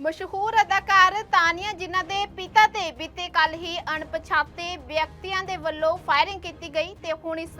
ਮਸ਼ਹੂਰ ਅਦਾਕਾਰ ਤਾਨੀਆ ਜਿਨ੍ਹਾਂ ਦੇ ਪਿਤਾ ਤੇ ਬੀਤੇ ਕੱਲ ਹੀ ਅਣਪਛਾਤੇ ਵਿਅਕਤੀਆਂ ਦੇ ਵੱਲੋਂ ਫਾਇਰਿੰਗ ਕੀਤੀ ਗਈ ਤੇ ਹੁਣ ਇਸ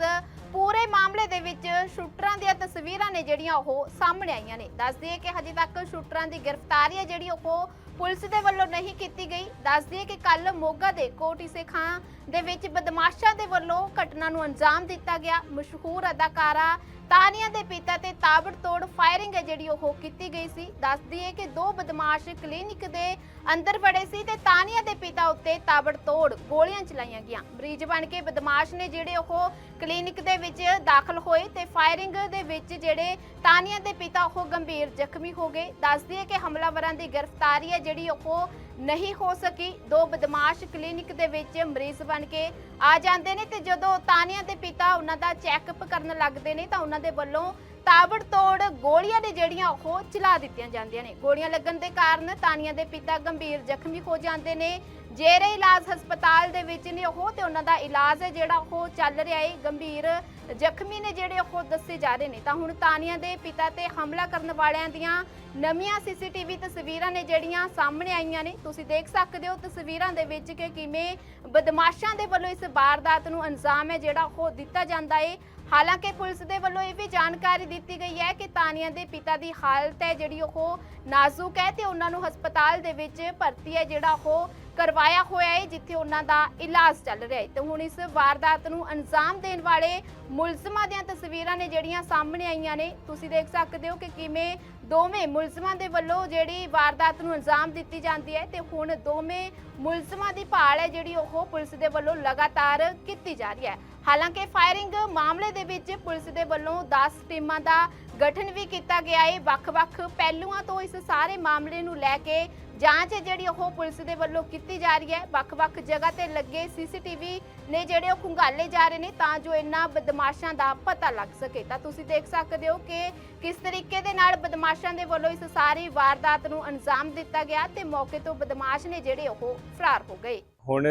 ਪੂਰੇ ਮਾਮਲੇ ਦੇ ਵਿੱਚ ਸ਼ੂਟਰਾਂ ਦੀਆਂ ਤਸਵੀਰਾਂ ਨੇ ਜਿਹੜੀਆਂ ਉਹ ਸਾਹਮਣੇ ਆਈਆਂ ਨੇ। ਦੱਸ ਦਈਏ ਕਿ ਹਜੇ ਤੱਕ ਸ਼ੂਟਰਾਂ ਦੀ ਗ੍ਰਿਫਤਾਰੀ ਹੈ ਜਿਹੜੀ ਉਹ ਪੁਲਿਸ ਦੇ ਵੱਲੋਂ ਨਹੀਂ ਕੀਤੀ ਗਈ। ਦੱਸ ਦਈਏ ਕਿ ਕੱਲ ਮੋਗਾ ਦੇ ਕੋਟੀ ਖਾਂ ਦੇ ਵਿੱਚ ਬਦਮਾਸ਼ਾਂ ਦੇ ਵੱਲੋਂ ਘਟਨਾ ਨੂੰ ਅੰਜਾਮ ਦਿੱਤਾ ਗਿਆ। ਮਸ਼ਹੂਰ ਅਦਾਕਾਰਾ ਤਾਨੀਆ ਦੇ ਪਿਤਾ ਤੇ ਤਾਬੜਤੋੜ ਫਾਇਰਿੰਗ ਹੈ ਜਿਹੜੀ ਉਹ ਕੀਤੀ ਗਈ ਸੀ। ਦੱਸ ਦਈਏ ਕਿ ਦੋ ਬਦਮਾਸ਼ ਕਲੀਨਿਕ ਦੇ ਅੰਦਰ ਵੜੇ ਸੀ ਤੇ ਤਾਨੀਆ ਦੇ ਪਿਤਾ ਉੱਤੇ ਤਾਬੜਤੋੜ ਗੋਲੀਆਂ ਚਲਾਈਆਂ ਗਈਆਂ। ਮਰੀਜ਼ ਬਣ ਕੇ ਬਦਮਾਸ਼ ਨੇ ਜਿਹੜੇ ਉਹ ਕਲੀਨਿਕ ਦੇ ਵਿੱਚ ਦਾਖਲ ਹੋਏ ਤੇ ਫਾਇਰਿੰਗ ਦੇ ਵਿੱਚ ਜਿਹੜੇ ਤਾਨੀਆ ਦੇ ਪਿਤਾ ਉਹ ਗੰਭੀਰ ਜ਼ਖਮੀ ਹੋ ਗਏ। ਦੱਸਦੀ ਹੈ ਕਿ ਹਮਲਾਵਰਾਂ ਦੀ ਗ੍ਰਿਫਤਾਰੀ ਹੈ ਜਿਹੜੀ ਉਹ ਨਹੀਂ ਹੋ ਸਕੀ। ਦੋ ਬਦਮਾਸ਼ ਕਲੀਨਿਕ ਦੇ ਵਿੱਚ ਮਰੀਜ਼ ਬਣ ਕੇ ਆ ਜਾਂਦੇ ਨੇ ਤੇ ਜਦੋਂ ਤਾਨੀਆ ਦੇ ਪਿਤਾ ਉਹਨਾਂ ਦਾ ਚੈੱਕਅਪ ਕਰਨ ਲੱਗਦੇ ਨੇ ਤਾਂ ਉਹਨਾਂ ਦੇ ਵੱਲੋਂ ਤਾਬੜਤੋੜ ਗੋਲੀਆਂ ਨੇ ਜਿਹੜੀਆਂ ਉਹ ਚਲਾ ਦਿੱਤੀਆਂ ਜਾਂਦੀਆਂ ਨੇ। ਗੋਲੀਆਂ ਲੱਗਣ ਦੇ ਕਾਰਨ ਤਾਨੀਆ ਦੇ ਪਿਤਾ ਗੰਭੀਰ ਜ਼ਖਮੀ ਹੋ ਜਾਂਦੇ ਨੇ। ਜੇਰੇ ਇਲਾਜ ਹਸਪਤਾਲ ਦੇ ਵਿੱਚ ਨੇ ਉਹ ਤੇ ਉਹਨਾਂ ਦਾ ਇਲਾਜ ਹੈ ਜਿਹੜਾ ਉਹ ਚੱਲ ਰਿਹਾ ਹੈ। ਗੰਭੀਰ ਜ਼ਖਮੀ ਨੇ ਜਿਹੜੇ ਉਹ ਦੱਸੇ ਜਾ ਰਹੇ ਨੇ। ਤਾਂ ਹੁਣ ਤਾਨੀਆ ਦੇ ਪਿਤਾ ਤੇ ਹਮਲਾ ਕਰਨ ਵਾਲਿਆਂ ਦੀਆਂ ਨਵੀਆਂ ਸੀਸੀਟੀਵੀ ਤਸਵੀਰਾਂ ਨੇ ਜਿਹੜੀਆਂ ਸਾਹਮਣੇ ਆਈਆਂ ਨੇ। ਤੁਸੀਂ ਦੇਖ ਸਕਦੇ ਹੋ ਤਸਵੀਰਾਂ ਦੇ ਵਿੱਚ ਕਿ ਕਿਵੇਂ ਬਦਮਾਸ਼ਾਂ ਦੇ ਵੱਲੋਂ ਇਸ ਵਾਰਦਾਤ ਨੂੰ ਅੰਜਾਮ ਹੈ ਜਿਹੜਾ ਉਹ ਦਿੱਤਾ ਜਾਂਦਾ ਹੈ। ਹਾਲਾਂਕਿ ਪੁਲਿਸ ਦੇ ਵੱਲੋਂ ਇਹ ਵੀ ਜਾਣਕਾਰੀ ਦਿੱਤੀ ਗਈ ਹੈ ਕਿ ਤਾਨੀਆ ਦੇ ਪਿਤਾ ਦੀ ਹਾਲਤ ਹੈ, ਜਿਹੜੀ ਉਹ ਨਾਜ਼ੁਕ ਹੈ ਤੇ ਉਹਨਾਂ ਨੂੰ ਹਸਪਤਾਲ ਦੇ ਵਿੱਚ ਭਰਤੀ ਹੈ, ਜਿਹੜਾ ਉਹ ਕਰਵਾਇਆ ਹੋਇਆ ਹੈ, ਜਿੱਥੇ ਉਹਨਾਂ ਦਾ ਇਲਾਜ ਚੱਲ ਰਿਹਾ ਹੈ। ਤੇ ਹੁਣ ਇਸ ਵਾਰਦਾਤ ਨੂੰ ਅੰਜਾਮ ਦੇਣ ਵਾਲੇ ਮੁਲਜ਼ਮਾਂ ਦੀਆਂ ਤਸਵੀਰਾਂ ਨੇ ਜਿਹੜੀਆਂ ਸਾਹਮਣੇ ਆਈਆਂ ਨੇ। ਤੁਸੀਂ ਦੇਖ ਸਕਦੇ ਹੋ ਕਿ ਕਿਵੇਂ ਦੋਵੇਂ ਮੁਲਜ਼ਮਾਂ ਦੇ ਵੱਲੋਂ ਜਿਹੜੀ ਵਾਰਦਾਤ ਨੂੰ ਅੰਜਾਮ ਦਿੱਤੀ ਜਾਂਦੀ ਹੈ ਤੇ ਹੁਣ ਦੋਵੇਂ ਮੁਲਜ਼ਮਾਂ ਦੀ ਭਾਲ ਹੈ ਜਿਹੜੀ ਉਹ ਪੁਲਿਸ ਦੇ ਵੱਲੋਂ ਲਗਾਤਾਰ ਕੀਤੀ ਜਾ ਰਹੀ ਹੈ। ਹਾਲਾਂਕਿ ਫਾਇਰਿੰਗ ਮਾਮਲੇ ਦੇ ਵਿੱਚ ਪੁਲਿਸ ਦੇ ਵੱਲੋਂ 10 ਟੀਮਾਂ ਦਾ ਗਠਨ ਵੀ ਕੀਤਾ ਗਿਆ ਹੈ ਵੱਖ-ਵੱਖ ਪਹਿਲੂਆਂ ਤੋਂ ਇਸ ਸਾਰੇ ਮਾਮਲੇ ਨੂੰ ਲੈ ਕੇ ਜਾਂਚ ਹੈ ਜਿਹੜੀ ਉਹ ਪੁਲਿਸ ਦੇ ਵੱਲੋਂ ਕੀਤੀ ਜਾ ਰਹੀ ਹੈ। ਵੱਖ-ਵੱਖ ਜਗ੍ਹਾ ਤੇ ਲੱਗੇ ਸੀਸੀਟੀਵੀ ਨੇ ਜਿਹੜੇ ਉਹ ਖੁੰਗਾਲੇ ਜਾ ਰਹੇ ਨੇ ਤਾਂ ਜੋ ਇਹਨਾਂ ਬਦਮਾਸ਼ਾਂ ਦਾ ਪਤਾ ਲੱਗ ਸਕੇ। ਤਾਂ ਤੁਸੀਂ ਦੇਖ ਸਕਦੇ ਹੋ ਕਿ ਕਿਸ ਤਰੀਕੇ ਦੇ ਨਾਲ ਬਦਮਾਸ਼ਾਂ ਦੇ ਵੱਲੋਂ ਇਸ ਸਾਰੀ ਵਾਰਦਾਤ ਨੂੰ ਅੰਜਾਮ ਦਿੱਤਾ ਗਿਆ ਤੇ ਮੌਕੇ ਤੋਂ ਬਦਮਾਸ਼ ਨੇ ਜਿਹੜੇ ਉਹ ਫਰਾਰ ਹੋ ਗਏ। ਹੁਣ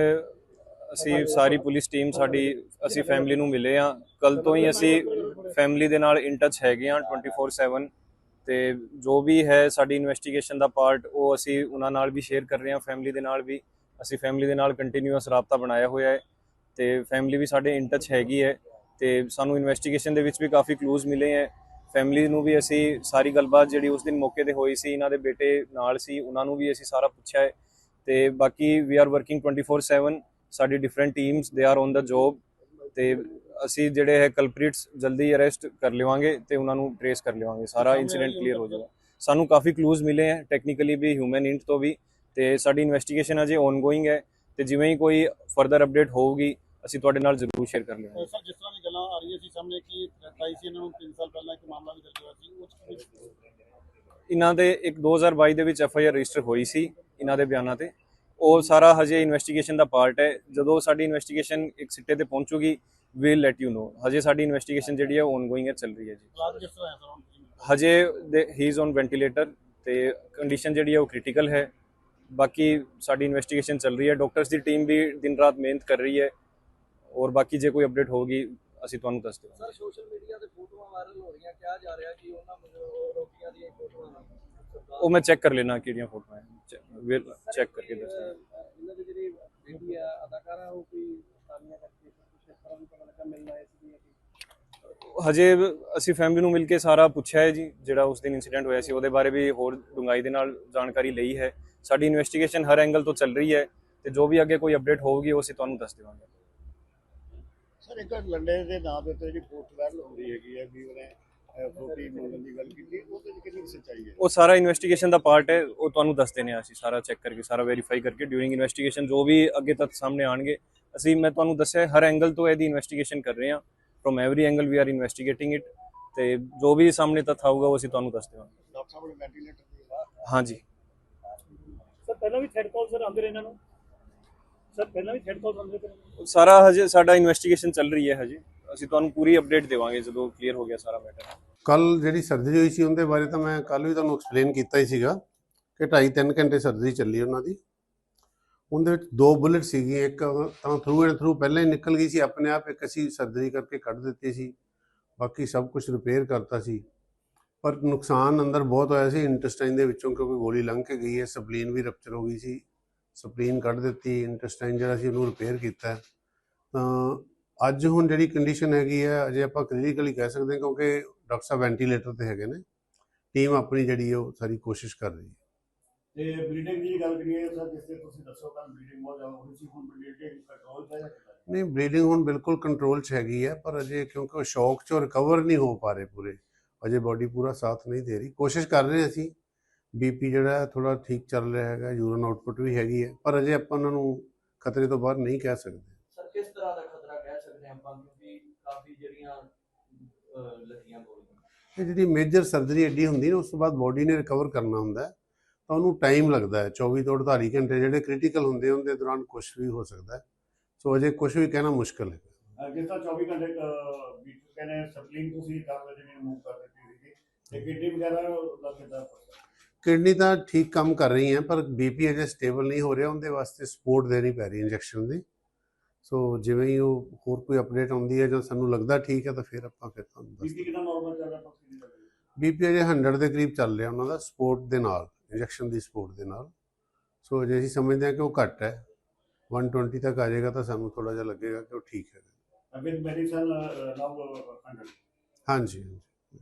ਅਸੀਂ ਸਾਰੀ ਪੁਲਿਸ ਟੀਮ ਸਾਡੀ, ਅਸੀਂ ਫੈਮਿਲੀ ਨੂੰ ਮਿਲੇ ਆ ਕੱਲ ਤੋਂ ਹੀ ਅਸੀਂ ਫੈਮਿਲੀ ਦੇ ਨਾਲ ਇਨ ਟੱਚ ਹੈਗੇ ਆ 24/7 ਤੇ ਜੋ ਵੀ ਹੈ ਸਾਡੀ ਇਨਵੈਸਟੀਗੇਸ਼ਨ ਦਾ ਪਾਰਟ ਉਹ ਅਸੀਂ ਉਹਨਾਂ ਨਾਲ ਵੀ ਸ਼ੇਅਰ ਕਰ ਰਹੇ ਹਾਂ ਫੈਮਿਲੀ ਦੇ ਨਾਲ ਵੀ। ਅਸੀਂ ਫੈਮਿਲੀ ਦੇ ਨਾਲ ਕੰਟੀਨਿਊਸ ਰਾਬਤਾ ਬਣਾਇਆ ਹੋਇਆ ਹੈ ਤੇ ਫੈਮਿਲੀ ਵੀ ਸਾਡੇ ਇਨ ਟੱਚ ਹੈਗੀ ਹੈ ਤੇ ਸਾਨੂੰ ਇਨਵੈਸਟੀਗੇਸ਼ਨ ਦੇ ਵਿੱਚ ਵੀ ਕਾਫੀ ਕਲੂਜ਼ ਮਿਲੇ ਹੈ। ਫੈਮਿਲੀ ਨੂੰ ਵੀ ਅਸੀਂ ਸਾਰੀ ਗੱਲਬਾਤ ਜਿਹੜੀ ਉਸ ਦਿਨ ਮੌਕੇ ਤੇ ਹੋਈ ਸੀ, ਇਹਨਾਂ ਦੇ ਬੇਟੇ ਨਾਲ ਸੀ, ਉਹਨਾਂ ਨੂੰ ਵੀ ਅਸੀਂ ਸਾਰਾ ਪੁੱਛਿਆ ਹੈ ਤੇ ਬਾਕੀ ਵੀ ਆਰ ਵਰਕਿੰਗ 24/7 ਸਾਡੀ ਡਿਫਰੈਂਟ ਟੀਮਸ ਦੇ ਆਰ ਔਨ ਦਾ ਜੌਬ ਤੇ ਅਸੀਂ ਜਿਹੜੇ ਹੈ ਕਲਪ੍ਰੀਟਸ ਜਲਦੀ ਅਰੈਸਟ ਕਰ ਲਵਾਂਗੇ ਤੇ ਉਹਨਾਂ ਨੂੰ ਟ੍ਰੇਸ ਕਰ ਲਵਾਂਗੇ ਸਾਰਾ ਇਨਸੀਡੈਂਟ ਕਲੀਅਰ ਹੋ ਜਾਏਗਾ ਸਾਨੂੰ ਕਾਫੀ ਕਲੂਜ਼ ਮਿਲੇ ਹੈ ਟੈਕਨੀਕਲੀ ਵੀ ਹਿਊਮਨ ਇੰਟ ਤੋਂ ਵੀ ਤੇ ਸਾਡੀ ਇਨਵੈਸਟੀਗੇਸ਼ਨ ਅਜੇ ਔਨਗੋਇੰਗ ਹੈ ਤੇ ਜਿਵੇਂ ਹੀ ਕੋਈ ਫਰਦਰ ਅਪਡੇਟ ਹੋਊਗੀ ਅਸੀਂ ਤੁਹਾਡੇ ਨਾਲ ਜ਼ਰੂਰ ਸ਼ੇਅਰ ਕਰ ਲਵਾਂਗੇ ਸਰ ਜਿਸ ਤਰ੍ਹਾਂ ਦੀ ਗੱਲਾਂ ਆ ਰਹੀਆਂ ਸੀ ਸਾਹਮਣੇ ਕਿ ਸੀ ਇਹਨਾਂ ਨੂੰ 3 ਸਾਲ ਪਹਿਲਾਂ ਇੱਕ ਮਾਮਲਾ ਵੀ ਦਰਜ ਹੋਇਆ ਸੀ ਕੀ ਇਹਨਾਂ ਦੇ ਇੱਕ 2022 ਦੇ ਵਿੱਚ ਐਫ ਆਈ ਆਰ ਰਜਿਸਟਰ ਹੋਈ ਸੀ ਇਹਨਾਂ ਦੇ ਬਿਆਨਾਂ ਤੇ। ਉਹ ਸਾਰਾ ਹਜੇ ਇਨਵੈਸਟੀਗੇਸ਼ਨ ਦਾ ਪਾਰਟ ਹੈ। ਜਦੋਂ ਸਾਡੀ ਇਨਵੈਸਟੀਗੇਸ਼ਨ ਇੱਕ ਸਿੱਟੇ ਤੇ ਪਹੁੰਚੂਗੀ ਵੀਲ ਲੈਟ ਯੂ ਨੋ ਹਜੇ ਸਾਡੀ ਇਨਵੈਸਟੀਗੇਸ਼ਨ ਜਿਹੜੀ ਹੈ ਔਨਗੋਇੰਗ ਹੈ ਚੱਲ ਰਹੀ ਹੈ ਜੀ। ਹਜੇ ਹੀ ਇਜ਼ ਔਨ ਵੈਂਟੀਲੇਟਰ ਤੇ ਕੰਡੀਸ਼ਨ ਜਿਹੜੀ ਹੈ ਉਹ ਕ੍ਰਿਟੀਕਲ ਹੈ। ਬਾਕੀ ਸਾਡੀ ਇਨਵੈਸਟੀਗੇਸ਼ਨ ਚੱਲ ਰਹੀ ਹੈ। ਡਾਕਟਰਸ ਦੀ ਟੀਮ ਵੀ ਦਿਨ ਰਾਤ ਮਿਹਨਤ ਕਰ ਰਹੀ ਹੈ। ਔਰ ਬਾਕੀ ਜੇ ਕੋਈ ਅਪਡੇਟ ਹੋਊਗੀ ਅਸੀਂ ਤੁਹਾਨੂੰ ਦੱਸ ਦੇਵਾਂਗੇ ਸਰ ਸੋਸ਼ਲ ਮੀਡੀਆ ਤੇ ਫੋਟੋਆਂ ਵਾਇਰਲ ਹੋ ਰਹੀਆਂ ਕਿਹਾ ਜਾ ਰਿਹਾ ਕਿ ਉਹਨਾਂ ਨੂੰ ਰੋਟੀਆਂ ਦੀਆਂ ਫੋਟੋਆਂ। ਉਹ ਮੈਂ ਚੈੱਕ ਕਰ ਲੈਣਾ ਕਿਹੜੀਆਂ ਫੋਟੋਆਂ ਹੈ। ਚੈੱਕ ਕਰਕੇ ਦੱਸਾਂਗਾ ਇਹਨਾਂ ਦੀ ਜਿਹੜੀ ਬੇਟੀ ਆ ਅਦਾਕਾਰਾ ਉਹ ਕੋਈ ਸਾਨੀਆਂ ਕਰਕੇ ਕੁਝ ਇਸ ਤਰ੍ਹਾਂ ਵੀ ਪਤਾ ਲੱਗਾ ਮਿਲਣਾ ਇਸ ਦੀ ਹਜੇ ਅਸੀਂ ਫੈਮਿਲੀ ਨੂੰ ਮਿਲ ਕੇ ਸਾਰਾ ਪੁੱਛਿਆ ਹੈ ਜੀ ਜਿਹੜਾ ਉਸ ਦਿਨ ਇਨਸੀਡੈਂਟ ਹੋਇਆ ਸੀ ਉਹਦੇ ਬਾਰੇ ਵੀ ਹੋਰ ਡੂੰਘਾਈ ਦੇ ਨਾਲ ਜਾਣਕਾਰੀ ਲਈ ਹੈ। ਸਾਡੀ ਇਨਵੈਸਟੀਗੇਸ਼ਨ ਹਰ ਐਂਗਲ ਤੋਂ ਚੱਲ ਰਹੀ ਹੈ ਤੇ ਜੋ ਵੀ ਅੱਗੇ ਕੋਈ ਅਪਡੇਟ ਹੋਊਗੀ ਉਹ ਅਸੀਂ ਤੁਹਾਨੂੰ ਦੱਸ ਦੇਵਾਂਗੇ। ਸਰ ਇੱਕ ਲੰਡੇ ਦੇ ਨਾਂ ਦੇ ਉੱਤੇ ਜਿਹੜੀ ਪੋਸਟ ਵਾਇਰਲ ਹੋ ਰਹੀ ਹੈਗੀ ਹੈ ਵੀ ਉਹਨੇ ਫਰੋਤੀ ਮੰਗਣ ਦੀ ਗੱਲ ਕੀਤੀ ਉਹਦੇ ਵਿੱਚ ਕਿੰਨੀ ਕੁ ਸੱਚਾਈ ਹੈ? ਉਹ ਸਾਰਾ ਇਨਵੈਸਟੀਗੇਸ਼ਨ ਦਾ ਪਾਰਟ ਹੈ ਉਹ ਤੁਹਾਨੂੰ ਦੱਸ ਦੇਣੇ ਆ ਅਸੀਂ ਸਾਰਾ ਚੈੱਕ ਕਰਕੇ ਸਾਰਾ ਵੈਰੀਫਾਈ ਕਰਕੇ ਡਿਊਰਿੰਗ ਇਨਵੈਸਟੀਗੇਸ਼ਨ ਜੋ ਵੀ ਅੱਗੇ ਤੱਕ ਸਾਹਮਣੇ ਆਣਗੇ ਅਸੀਂ ਮੈਂ ਤੁਹਾਨੂੰ ਦੱਸਿਆ ਹਰ ਐਂਗਲ ਤੋਂ ਇਹਦੀ ਇਨਵੈਸਟੀਗੇਸ਼ਨ ਕਰ ਰਹੇ ਹਾਂ from every angle we are investigating it ਤੇ ਜੋ ਵੀ ਸਾਹਮਣੇ ਤੱਥ ਆਊਗਾ ਉਹ ਅਸੀਂ ਤੁਹਾਨੂੰ ਦੱਸ ਦੇਵਾਂਗੇ ਡਾਕਟਰ ਸਾਹਿਬ ਨੇ ਵੈਂਟੀਲੇਟਰ ਦੀ ਹਾਂਜੀ। ਸਰ ਪਹਿਲਾਂ ਵੀ ਥ੍ਰੈਡ ਕਾਲ ਸਰ ਆਉਂਦੇ ਰਹੇ ਇਹਨਾਂ ਨੂੰ? ਸਰ ਪਹਿਲਾਂ ਵੀ ਥ੍ਰੈਡ ਕਾਲ ਆਉਂਦੇ ਰਹੇ ਸਾਰਾ ਹਜੇ ਸਾਡਾ ਇਨਵੈਸਟੀਗੇਸ਼ਨ ਚੱਲ ਰਹੀ ਹੈ ਹਜੇ। ਅਸੀਂ ਤੁਹਾਨੂੰ ਪੂਰੀ ਅਪਡੇਟ ਦੇਵਾਂਗੇ ਜਦੋਂ ਕਲੀਅਰ ਹੋ ਗਿਆ ਸਾਰਾ ਮੈਟਰ ਕੱਲ ਜਿਹੜੀ ਸਰਜਰੀ ਹੋਈ ਸੀ ਉਹਦੇ ਬਾਰੇ ਤਾਂ ਮੈਂ ਕੱਲ ਵੀ ਤੁਹਾਨੂੰ ਐਕਸਪਲੇਨ ਕੀਤਾ ਹੀ ਸੀਗਾ ਕਿ 2.5 3 ਘੰਟੇ ਸਰਜਰੀ ਚੱਲੀ ਉਹਨਾਂ ਦੀ। ਉਹਦੇ ਵਿੱਚ ਦੋ ਬੁਲਟ ਸੀਗੀ ਇੱਕ ਤਾਂ ਥਰੂ ਐਂਡ ਥਰੂ ਪਹਿਲਾਂ ਹੀ ਨਿਕਲ ਗਈ ਸੀ ਆਪਣੇ ਆਪ ਇੱਕ ਅਸੀਂ ਸਰਜਰੀ ਕਰਕੇ ਕੱਢ ਦਿੱਤੀ ਸੀ। ਬਾਕੀ ਸਭ ਕੁਝ ਰਿਪੇਅਰ ਕਰਤਾ ਸੀ। ਪਰ ਨੁਕਸਾਨ ਅੰਦਰ ਬਹੁਤ ਹੋਇਆ ਸੀ ਇੰਟੈਸਟਾਈਨ ਦੇ ਵਿੱਚੋਂ ਕਿਉਂਕਿ ਗੋਲੀ ਲੰਘ ਕੇ ਗਈ ਹੈ ਸਪਲੀਨ ਵੀ ਰਪਚਰ ਹੋ ਗਈ ਸੀ। ਸਪਲੀਨ ਕੱਢ ਦਿੱਤੀ ਇੰਟੈਸਟਾਈਨ ਜਿਹੜਾ ਸੀ ਉਹਨੂੰ ਰਿਪੇਅਰ ਕੀਤਾ। ਤਾਂ ਅੱਜ ਹੁਣ ਜਿਹੜੀ ਕੰਡੀਸ਼ਨ ਹੈਗੀ ਹੈ ਅਜੇ ਆਪਾਂ ਕਲੀਨਿਕਲੀ ਕਹਿ ਸਕਦੇ ਹਾਂ ਕਿਉਂਕਿ ਡਾਕਟਰ ਸਾਹਿਬ ਵੈਂਟੀਲੇਟਰ ਤੇ ਹੈਗੇ ਨੇ ਟੀਮ ਆਪਣੀ ਜਿਹੜੀ ਉਹ ਸਾਰੀ ਕੋਸ਼ਿਸ਼ ਕਰ ਰਹੀ ਹੈ ਤੇ ਬਲੀਡਿੰਗ ਦੀ ਗੱਲ ਕਰੀਏ ਸਰ ਜਿਸ ਤੇ ਤੁਸੀਂ ਦੱਸੋ ਤਾਂ ਬਲੀਡਿੰਗ ਬਹੁਤ ਜ਼ਿਆਦਾ ਹੋ ਰਹੀ ਸੀ ਹੁਣ ਬਲੀਡਿੰਗ ਕੰਟਰੋਲ ਚ ਹੈ? ਨਹੀਂ ਬਲੀਡਿੰਗ ਹੁਣ ਬਿਲਕੁਲ ਕੰਟਰੋਲ 'ਚ ਹੈਗੀ ਹੈ ਪਰ ਅਜੇ ਕਿਉਂਕਿ ਉਹ ਸ਼ੌਕ 'ਚੋਂ ਰਿਕਵਰ ਨਹੀਂ ਹੋ ਪਾ ਰਹੇ ਪੂਰੇ ਅਜੇ ਬਾਡੀ ਪੂਰਾ ਸਾਥ ਨਹੀਂ ਦੇ ਰਹੀ ਕੋਸ਼ਿਸ਼ ਕਰ ਰਹੇ ਅਸੀਂ ਬੀਪੀ ਜਿਹੜਾ ਥੋੜਾ ਠੀਕ ਚੱਲ ਰਿਹਾ ਹੈਗਾ ਯੂਰਨ ਆਊਟਪੁੱਟ ਵੀ ਹੈਗੀ ਹੈ ਪਰ ਅਜੇ ਆਪਾਂ ਉਹਨਾਂ ਨੂੰ ਖਤਰੇ ਤੋਂ ਬਾਹਰ ਨਹੀਂ ਕਹਿ ਸਕਦੇ। ਸਰ ਕਿਸ ਤਰ੍ਹਾਂ ਦਾ ਖਤਰਾ ਕਹਿ ਸਕਦੇ ਹਾਂ ਆਪਾਂ ਕਿਉਂਕਿ ਕਾਫੀ ਜਿਹੜੀਆਂ ਲੱਗੀਆਂ ਗੋਲੀਆਂ। ਇਹ ਜਿਹੜੀ ਮੇਜਰ ਸਰਜਰੀ ਐਡੀ ਹੁੰਦੀ ਨਾ ਉਸ ਤੋਂ ਬਾਅਦ ਬਾਡੀ ਨੇ ਰਿਕਵਰ ਕਰਨਾ ਹੁੰਦਾ ਹੈ, ਤਾਂ ਉਹਨੂੰ ਟਾਈਮ ਲੱਗਦਾ ਹੈ 24 ਤੋਂ 48 ਘੰਟੇ ਜਿਹੜੇ ਕ੍ਰਿਟੀਕਲ ਹੁੰਦੇ ਉਹਦੇ ਦੌਰਾਨ ਕੁਝ ਵੀ ਹੋ ਸਕਦਾ ਹੈ। ਸੋ ਅਜੇ ਕੁਝ ਵੀ ਕਹਿਣਾ ਮੁਸ਼ਕਲ ਹੈ। ਜਿਸ ਤਰ੍ਹਾਂ 24 ਘੰਟੇ ਬੀਟ ਕਹਿੰਦੇ ਸਪਲਿੰਗ ਤੁਸੀਂ ਕਰ ਰਹੇ ਜਿਵੇਂ ਮੂਵ ਕਰ ਦਿੱਤੀ ਸੀ ਤੇ ਕਿਡਨੀ ਵਗੈਰਾ ਦਾ ਕਿੱਦਾਂ ਕਿਡਨੀ ਤਾਂ ਠੀਕ ਕੰਮ ਕਰ ਰਹੀ ਹੈ ਪਰ ਬੀਪੀ ਅਜੇ ਸਟੇਬਲ ਨਹੀਂ ਹੋ ਰਿਹਾ ਉਹਦੇ ਵਾਸਤੇ ਸਪੋਰਟ ਦੇਣੀ ਪੈ ਰਹੀ ਇੰਜੈਕਸ਼ਨ ਦੀ। ਸੋ ਜਿਵੇਂ ਹੀ ਉਹ ਹੋਰ ਕੋਈ ਅਪਡੇਟ ਆਉਂਦੀ ਹੈ ਜਾਂ ਸਾਨੂੰ ਲੱਗਦਾ ਠੀਕ ਹੈ ਤਾਂ ਫਿਰ ਆਪਾਂ ਫਿਰ ਤੁਹਾਨੂੰ ਦੱਸ ਬੀਪੀ ਕਿੰਨਾ ਨਾਰਮਲ ਚੱਲ ਰਿਹਾ? ਬੀਪੀ ਅਜੇ 100 ਦੇ ਕਰੀਬ ਚੱਲ ਰਿਹਾ ਉਹਨਾਂ ਦਾ ਸਪੋਰਟ ਦੇ ਨਾਲ ਇੰਜੈਕਸ਼ਨ ਦੀ ਸਪੋਰਟ ਦੇ ਨਾਲ। ਸੋ ਜੇ ਅਸੀਂ ਸਮਝਦੇ ਹਾਂ ਕਿ ਉਹ ਘੱਟ ਹੈ। 120 ਤੱਕ ਆ ਜਾਏਗਾ ਤਾਂ ਸਾਨੂੰ ਥੋੜਾ ਜਿਹਾ ਲੱਗੇਗਾ ਕਿ ਉਹ ਠੀਕ ਹੈ ਵਿਦ ਮੈਡੀਸਨ ਨਾਓ 100 ਹਾਂਜੀ ਹਾਂਜੀ।